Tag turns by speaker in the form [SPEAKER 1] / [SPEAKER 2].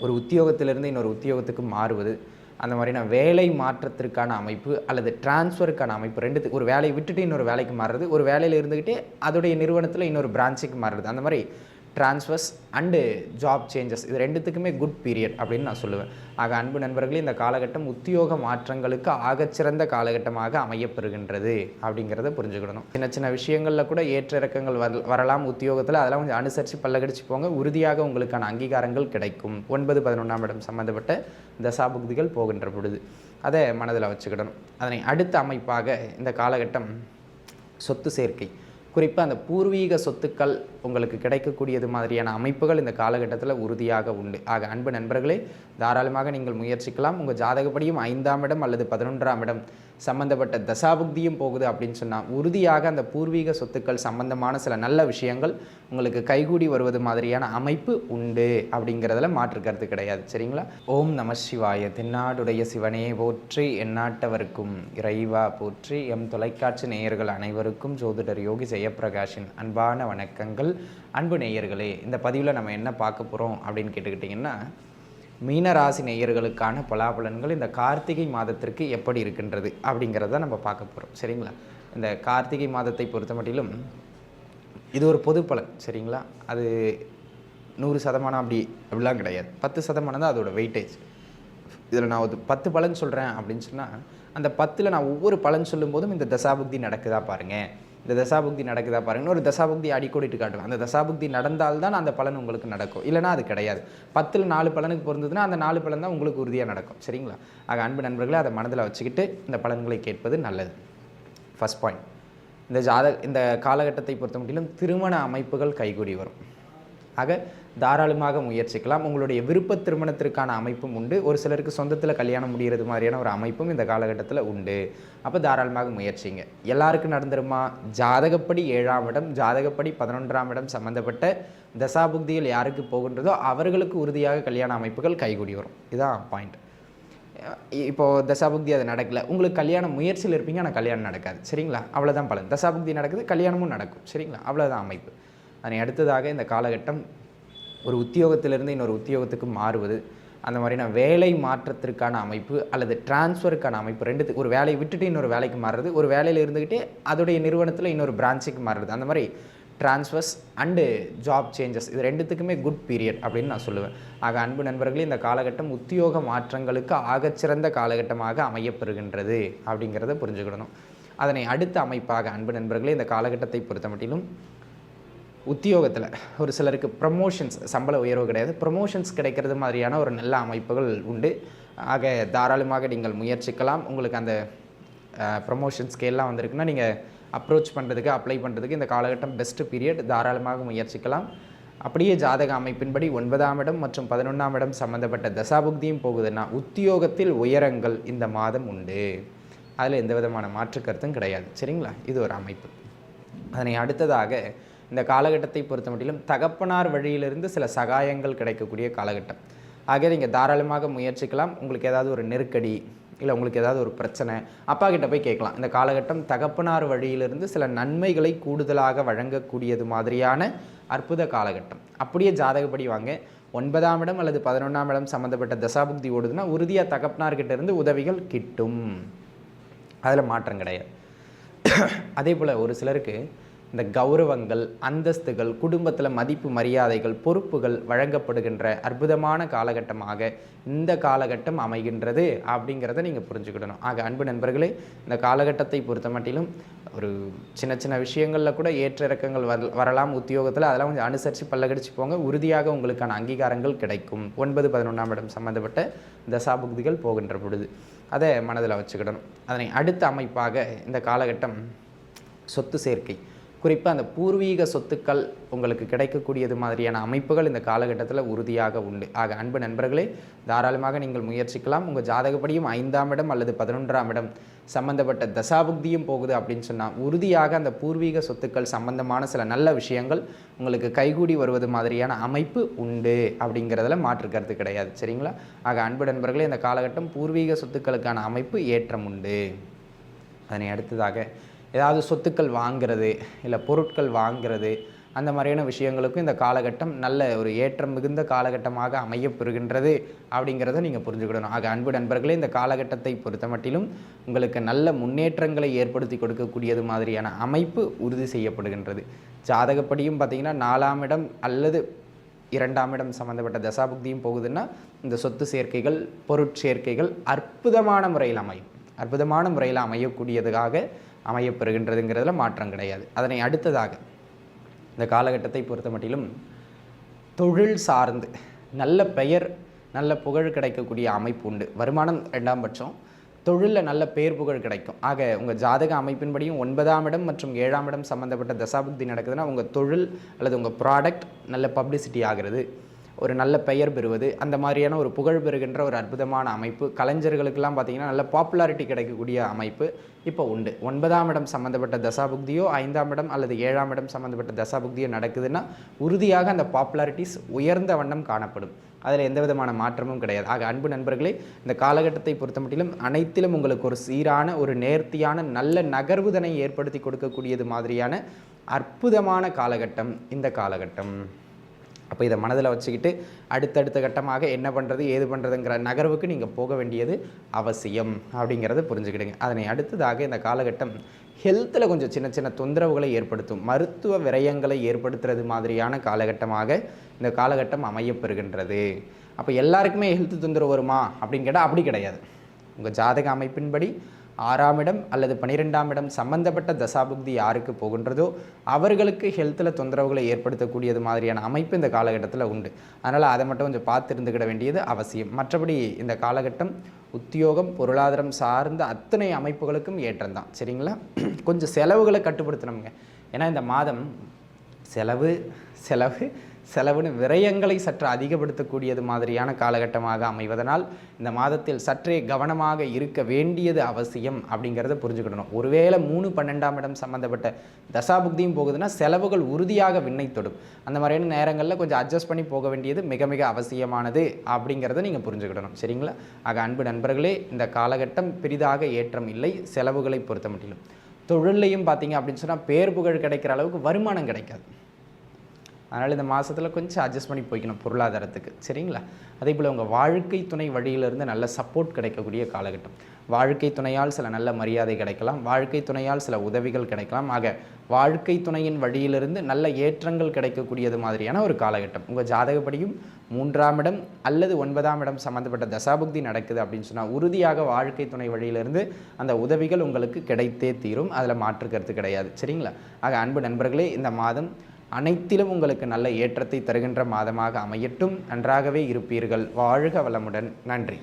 [SPEAKER 1] ஒரு உத்தியோகத்திலிருந்து இன்னொரு உத்தியோகத்துக்கு மாறுவது அந்த மாதிரியான வேலை மாற்றத்திற்கான அமைப்பு அல்லது டிரான்ஸ்ஃபருக்கான அமைப்பு ரெண்டுத்துக்கு ஒரு வேலையை விட்டுட்டு இன்னொரு வேலைக்கு மாறுறது ஒரு வேலையில் இருந்துக்கிட்டே அதோடைய நிறுவனத்தில் இன்னொரு பிரான்ச்சுக்கு மாறுறது அந்த மாதிரி ட்ரான்ஸ்ஃபர்ஸ் அண்டு ஜாப் சேஞ்சஸ் இது ரெண்டுத்துக்குமே குட் பீரியட் அப்படின்னு நான் சொல்லுவேன். ஆக அன்பு நண்பர்களே இந்த காலகட்டம் உத்தியோக மாற்றங்களுக்கு ஆகச்சிறந்த காலகட்டமாக அமையப்பெறுகின்றது அப்படிங்கிறத புரிஞ்சுக்கிடணும். சின்ன சின்ன விஷயங்களில் கூட ஏற்ற இறக்கங்கள் வர வரலாம் உத்தியோகத்தில். அதெல்லாம் கொஞ்சம் அனுசரித்து பல்லகடிச்சு போங்க. உறுதியாக உங்களுக்கான அங்கீகாரங்கள் கிடைக்கும். ஒன்பது பதினொன்றாம் இடம் சம்மந்தப்பட்ட தசாபுக்திகள் போகின்ற பொழுது அதை மனதில் வச்சுக்கிடணும். அதனை அடுத்த அமைப்பாக இந்த காலகட்டம் சொத்து சேர்க்கை. குறிப்பாக அந்த பூர்வீக சொத்துக்கள் உங்களுக்கு கிடைக்கக்கூடியது மாதிரியான அமைப்புகள் இந்த காலகட்டத்தில் உறுதியாக உண்டு. ஆக அன்பு நண்பர்களே தாராளமாக நீங்கள் முயற்சிக்கலாம். உங்கள் ஜாதகப்படியும் ஐந்தாம் இடம் அல்லது பதினொன்றாம் இடம் சம்பந்தப்பட்ட தசாபுக்தியும் போகுது அப்படின்னு சொன்னால் உறுதியாக அந்த பூர்வீக சொத்துக்கள் சம்பந்தமான சில நல்ல விஷயங்கள் உங்களுக்கு கைகூடி வருவது மாதிரியான அமைப்பு உண்டு அப்படிங்கிறதுல மாற்று கருத்து கிடையாது. சரிங்களா? ஓம் நம சிவாய. தென்னாடுடைய சிவனே போற்றி எந்நாட்டவருக்கும் இறைவா போற்றி. எம் தொலைக்காட்சி நேயர்கள் அனைவருக்கும் ஜோதிடர் யோகி ஜெயப்பிரகாஷின் அன்பான வணக்கங்கள். அன்பு நேயர்களே இந்த பதிவில் நம்ம என்ன பார்க்க போகிறோம் அப்படின்னு கேட்டுக்கிட்டிங்கன்னா மீனராசி நேயர்களுக்கான பலாபலன்கள் இந்த கார்த்திகை மாதத்திற்கு எப்படி இருக்கின்றது அப்படிங்கிறத நம்ம பார்க்க போகிறோம் சரிங்களா? இந்த கார்த்திகை மாதத்தை பொறுத்த மட்டிலும் இது ஒரு பொது பலன். சரிங்களா? அது நூறு சதமானம் அப்படி அப்படிலாம் கிடையாது. பத்து சதமானம் தான் அதோட வெயிட்டேஜ் இதில் நான் ஒரு பத்து பலன் சொல்கிறேன் அப்படின்னு சொன்னால் அந்த பத்தில் நான் ஒவ்வொரு பலன் சொல்லும்போதும் இந்த தசாபுக்தி நடக்குதா பாருங்கள் இந்த தசாபுக்தி நடக்குதா பாருங்கன்னு ஒரு தசாபுக்தி அடிக்கோடிட்டு காட்டுவேன். அந்த தசாபுக்தி நடந்தால்தான் அந்த பலன் உங்களுக்கு நடக்கும். இல்லைனா அது கிடையாது. பத்தில் நாலு பலனுக்கு பொருந்ததுன்னா அந்த நாலு பலன் தான் உங்களுக்கு உறுதியாக நடக்கும். சரிங்களா? ஆக அன்பு நண்பர்களை அதை மனதில் வச்சுக்கிட்டு இந்த பலன்களை கேட்பது நல்லது. ஃபஸ்ட் பாயிண்ட் இந்த ஜாத இந்த காலகட்டத்தை பொறுத்த மட்டிலும் திருமண அமைப்புகள் கைகூடி வரும். ஆக தாராளமாக முயற்சிக்கலாம். உங்களுடைய விருப்ப திருமணத்திற்கான அமைப்பும் உண்டு. ஒரு சிலருக்கு சொந்தத்தில் கல்யாணம் முடிகிறது மாதிரியான ஒரு அமைப்பும் இந்த காலகட்டத்தில் உண்டு. அப்போ தாராளமாக முயற்சிங்க. எல்லாருக்கும் நடந்துருமா? ஜாதகப்படி ஏழாம் இடம் ஜாதகப்படி பதினொன்றாம் இடம் சம்மந்தப்பட்ட தசாபுக்திகள் யாருக்கு போகின்றதோ அவர்களுக்கு உறுதியாக கல்யாண அமைப்புகள் கைகூடி வரும். இதுதான் பாயிண்ட் இப்போது தசாபுக்தி அது நடக்கல. உங்களுக்கு கல்யாணம் முயற்சியில் இருப்பீங்க ஆனால் கல்யாணம் நடக்காது. சரிங்களா? அவ்வளோதான் பலன். தசாபுக்தி நடக்குது கல்யாணமும் நடக்கும். சரிங்களா? அவ்வளோதான் அமைப்பு. அதனை அடுத்ததாக இந்த காலகட்டம் ஒரு உத்தியோகத்திலிருந்து இன்னொரு உத்தியோகத்துக்கு மாறுவது அந்த மாதிரியான வேலை மாற்றத்திற்கான அமைப்பு அல்லது டிரான்ஸ்ஃபருக்கான அமைப்பு ரெண்டுத்துக்கு ஒரு வேலையை விட்டுட்டு இன்னொரு வேலைக்கு மாறுறது ஒரு வேலையில் இருந்துக்கிட்டே அதோடைய நிறுவனத்தில் இன்னொரு பிரான்ச்சுக்கு மாறுறது அந்த மாதிரி டிரான்ஸ்ஃபர்ஸ் அண்டு ஜாப் சேஞ்சஸ் இது ரெண்டுத்துக்குமே குட் பீரியட் அப்படின்னு நான் சொல்லுவேன். ஆக அன்பு நண்பர்களே இந்த காலகட்டம் உத்தியோக மாற்றங்களுக்கு ஆகச்சிறந்த காலகட்டமாக அமையப்பெறுகின்றது அப்படிங்கிறத புரிஞ்சுக்கிடணும். அதனை அடுத்த அமைப்பாக அன்பு நண்பர்களே இந்த காலகட்டத்தை பொறுத்த மட்டிலும் உத்தியோகத்தில் ஒரு சிலருக்கு ப்ரமோஷன்ஸ் சம்பள உயர்வு கிடையாது. ப்ரமோஷன்ஸ் கிடைக்கிறது மாதிரியான ஒரு நல்ல அமைப்புகள் உண்டு. ஆக தாராளமாக நீங்கள் முயற்சிக்கலாம். உங்களுக்கு அந்த ப்ரமோஷன் ஸ்கேல்லாம் வந்திருக்குன்னா நீங்கள் அப்ரோச் பண்ணுறதுக்கு அப்ளை பண்ணுறதுக்கு இந்த காலகட்டம் பெஸ்ட்டு பீரியட் தாராளமாக முயற்சிக்கலாம். அப்படியே ஜாதக அமைப்பின்படி ஒன்பதாம் இடம் மற்றும் பதினொன்றாம் இடம் சம்மந்தப்பட்ட தசாபுக்தியும் போகுதுன்னா உத்தியோகத்தில் உயரங்கள் இந்த மாதம் உண்டு. அதில் எந்த விதமான மாற்று கருத்தும் கிடையாது. சரிங்களா? இது ஒரு அமைப்பு. அதனை அடுத்ததாக இந்த காலகட்டத்தை பொறுத்த மட்டிலும் தகப்பனார் வழியிலிருந்து சில சகாயங்கள் கிடைக்கக்கூடிய காலகட்டம். ஆக நீங்கள் தாராளமாக முயற்சிக்கலாம். உங்களுக்கு ஏதாவது ஒரு நெருக்கடி இல்லை உங்களுக்கு ஏதாவது ஒரு பிரச்சனை அப்பா கிட்ட போய் கேட்கலாம். இந்த காலகட்டம் தகப்பனார் வழியிலிருந்து சில நன்மைகளை கூடுதலாக வழங்கக்கூடியது மாதிரியான அற்புத காலகட்டம். அப்படியே ஜாதகப்படி வாங்க. ஒன்பதாம் இடம் அல்லது பதினொன்றாம் இடம் சம்மந்தப்பட்ட தசாபுக்தி ஓடுதுன்னா உறுதியாக தகப்பனார்கிட்ட இருந்து உதவிகள் கிட்டும். அதில் மாற்றம் கிடையாது. அதே போல் ஒரு சிலருக்கு இந்த கௌரவங்கள் அந்தஸ்துகள் குடும்பத்தில் மதிப்பு மரியாதைகள் பொறுப்புகள் வழங்கப்படுகின்ற அற்புதமான காலகட்டமாக இந்த காலகட்டம் அமைகின்றது அப்படிங்கிறத நீங்கள் புரிஞ்சுக்கிடணும். ஆக அன்பு நண்பர்களே இந்த காலகட்டத்தை பொறுத்த மட்டிலும் ஒரு சின்ன சின்ன விஷயங்களில் கூட ஏற்ற இறக்கங்கள் வர வரலாம் உத்தியோகத்தில். அதெல்லாம் கொஞ்சம் அனுசரித்து பல்லகடிச்சு போங்க. உறுதியாக உங்களுக்கான அங்கீகாரங்கள் கிடைக்கும். ஒன்பது பதினொன்றாம் இடம் சம்மந்தப்பட்ட தசாபுக்திகள் போகின்ற பொழுது அதை மனதில் வச்சுக்கிடணும். அதனை அடுத்த அமைப்பாக இந்த காலகட்டம் சொத்து சேர்க்கை. குறிப்பாக அந்த பூர்வீக சொத்துக்கள் உங்களுக்கு கிடைக்கக்கூடியது மாதிரியான அமைப்புகள் இந்த காலகட்டத்தில் உறுதியாக உண்டு. ஆக அன்பு நண்பர்களே தாராளமாக நீங்கள் முயற்சிக்கலாம். உங்கள் ஜாதகப்படியும் ஐந்தாம் இடம் அல்லது பதினொன்றாம் இடம் சம்பந்தப்பட்ட தசாபுக்தியும் போகுது அப்படின்னு சொன்னால் உறுதியாக அந்த பூர்வீக சொத்துக்கள் சம்பந்தமான சில நல்ல விஷயங்கள் உங்களுக்கு கைகூடி வருவது மாதிரியான அமைப்பு உண்டு அப்படிங்கிறதுல மாற்று கருத்து கிடையாது. சரிங்களா? ஆக அன்பு நண்பர்களே இந்த காலகட்டம் பூர்வீக சொத்துக்களுக்கான அமைப்பு ஏற்றம் உண்டு. அதனை அடுத்ததாக ஏதாவது சொத்துக்கள் வாங்கிறது இல்லை பொருட்கள் வாங்கிறது அந்த மாதிரியான விஷயங்களுக்கும் இந்த காலகட்டம் நல்ல ஒரு ஏற்றம் மிகுந்த காலகட்டமாக அமையப்பெறுகின்றது அப்படிங்கிறத நீங்கள் புரிஞ்சுக்கிடணும். ஆக அன்பு நண்பர்களே இந்த காலகட்டத்தை பொறுத்த மட்டிலும் உங்களுக்கு நல்ல முன்னேற்றங்களை ஏற்படுத்தி கொடுக்கக்கூடியது மாதிரியான அமைப்பு உறுதி செய்யப்படுகின்றது. ஜாதகப்படியும் பார்த்தீங்கன்னா நாலாம் இடம் அல்லது இரண்டாம் இடம் சம்மந்தப்பட்ட தசாபுக்தியும் போகுதுன்னா இந்த சொத்து சேர்க்கைகள் பொருட்சேர்க்கைகள் அற்புதமான முறையில் அமையும். அற்புதமான முறையில் அமையக்கூடியதுக்காக அமையப்பெறுகின்றதுங்கிறதுல மாற்றம் கிடையாது. அதனை அடுத்ததாக இந்த காலகட்டத்தை பொறுத்த மட்டிலும் தொழில் சார்ந்து நல்ல பெயர் நல்ல புகழ் கிடைக்கக்கூடிய அமைப்பு உண்டு. வருமானம் ரெண்டாம் பட்சம் தொழிலில் நல்ல பேர் புகழ் கிடைக்கும். ஆக உங்கள் ஜாதக அமைப்பின்படியும் ஒன்பதாம் இடம் மற்றும் ஏழாம் இடம் சம்மந்தப்பட்ட தசாபுக்தி நடக்குதுன்னா உங்கள் தொழில் அல்லது உங்கள் ப்ராடக்ட் நல்ல பப்ளிசிட்டி ஆகிறது. ஒரு நல்ல பெயர் பெறுவது அந்த மாதிரியான ஒரு புகழ் பெறுகின்ற ஒரு அற்புதமான அமைப்பு. கலைஞர்களுக்கெல்லாம் பார்த்தீங்கன்னா நல்ல பாப்புலாரிட்டி கிடைக்கக்கூடிய அமைப்பு இப்போ உண்டு. ஒன்பதாம் இடம் சம்மந்தப்பட்ட தசாபுக்தியோ ஐந்தாம் இடம் அல்லது ஏழாம் இடம் சம்மந்தப்பட்ட தசாபுக்தியோ நடக்குதுன்னா உறுதியாக அந்த பாப்புலாரிட்டிஸ் உயர்ந்த வண்ணம் காணப்படும். அதில் எந்த விதமான மாற்றமும் கிடையாது. ஆக அன்பு நண்பர்களே இந்த காலகட்டத்தை பொறுத்த மட்டிலும் அனைத்திலும் உங்களுக்கு ஒரு சீரான ஒரு நேர்த்தியான நல்ல நகர்வுதனை ஏற்படுத்தி கொடுக்கக்கூடியது மாதிரியான அற்புதமான காலகட்டம் இந்த காலகட்டம். அப்போ இதை மனதில் வச்சுக்கிட்டு அடுத்தடுத்த கட்டமாக என்ன பண்ணுறது ஏது பண்ணுறதுங்கிற நகர்வுக்கு நீங்கள் போக வேண்டியது அவசியம் அப்படிங்கிறத புரிஞ்சுக்கிடுங்க. அதனை அடுத்ததாக இந்த காலகட்டம் ஹெல்த்தில் கொஞ்சம் சின்ன சின்ன தொந்தரவுகளை ஏற்படுத்தும் மருத்துவ விரயங்களை ஏற்படுத்துறது மாதிரியான காலகட்டமாக இந்த காலகட்டம் அமையப்பெறுகின்றது. அப்போ எல்லாருக்குமே ஹெல்த் தொந்தரவு வருமா அப்படின்னு கேட்டால் அப்படி கிடையாது. உங்கள் ஜாதக அமைப்பின்படி ஆறாம் இடம் அல்லது பனிரெண்டாம் இடம் சம்பந்தப்பட்ட தசாபுக்தி யாருக்கு போகின்றதோ அவர்களுக்கு ஹெல்த்தில் தொந்தரவுகளை ஏற்படுத்தக்கூடியது மாதிரியான அமைப்பு இந்த காலகட்டத்தில் உண்டு. அதனால் அதை மட்டும் கொஞ்சம் பார்த்து இருந்துக்கிட வேண்டியது அவசியம். மற்றபடி இந்த காலகட்டம் உத்தியோகம் பொருளாதாரம் சார்ந்த அத்தனை அமைப்புகளுக்கும் ஏற்றம் தான் சரிங்களா? கொஞ்சம் செலவுகளை கட்டுப்படுத்தணுங்க. ஏன்னா இந்த மாதம் செலவு செலவு செலவுன்னு விரயங்களை சற்று அதிகப்படுத்தக்கூடியது மாதிரியான காலகட்டமாக அமைவதனால் இந்த மாதத்தில் சற்றே கவனமாக இருக்க வேண்டியது அவசியம் அப்படிங்கிறத புரிஞ்சுக்கிடணும். ஒருவேளை மூணு பன்னெண்டாம் இடம் சம்மந்தப்பட்ட தசாபுக்தியும் போகுதுன்னா செலவுகள் உறுதியாக விண்ணை தொடும். அந்த மாதிரியான நேரங்களில் கொஞ்சம் அட்ஜஸ்ட் பண்ணி போக வேண்டியது மிக மிக அவசியமானது அப்படிங்கிறத நீங்கள் புரிஞ்சுக்கிடணும். சரிங்களா? ஆக அன்பு நண்பர்களே இந்த காலகட்டம் பெரிதாக ஏற்றம் இல்லை செலவுகளை பொறுத்த மட்டிலும். தொழிலையும் பார்த்தீங்க அப்படின்னு சொன்னால் பேர் புகழ் கிடைக்கிற அளவுக்கு வருமானம் கிடைக்காது. அதனால் இந்த மாதத்தில் கொஞ்சம் அட்ஜஸ்ட் பண்ணி போய்க்கணும் பொருளாதாரத்துக்கு. சரிங்களா? அதே போல் உங்கள் வாழ்க்கை துணை வழியிலிருந்து நல்ல சப்போர்ட் கிடைக்கக்கூடிய காலகட்டம். வாழ்க்கை துணையால் சில நல்ல மரியாதை கிடைக்கலாம். வாழ்க்கை துணையால் சில உதவிகள் கிடைக்கலாம். ஆக வாழ்க்கை துணையின் வழியிலிருந்து நல்ல ஏற்றங்கள் கிடைக்கக்கூடியது மாதிரியான ஒரு காலகட்டம். உங்கள் ஜாதகப்படியும் மூன்றாம் இடம் அல்லது ஒன்பதாம் இடம் சம்மந்தப்பட்ட தசாபுக்தி நடக்குது அப்படின்னு சொன்னால் உறுதியாக வாழ்க்கை துணை வழியிலிருந்து அந்த உதவிகள் உங்களுக்கு கிடைத்தே தீரும். அதில் மாற்று கருத்து கிடையாது. சரிங்களா? ஆக அன்பு நண்பர்களே இந்த மாதம் அனைத்திலும் உங்களுக்கு நல்ல ஏற்றத்தை தருகின்ற மாதமாக அமையட்டும். நன்றாகவே இருப்பீர்கள். வாழ்க வளமுடன். நன்றி.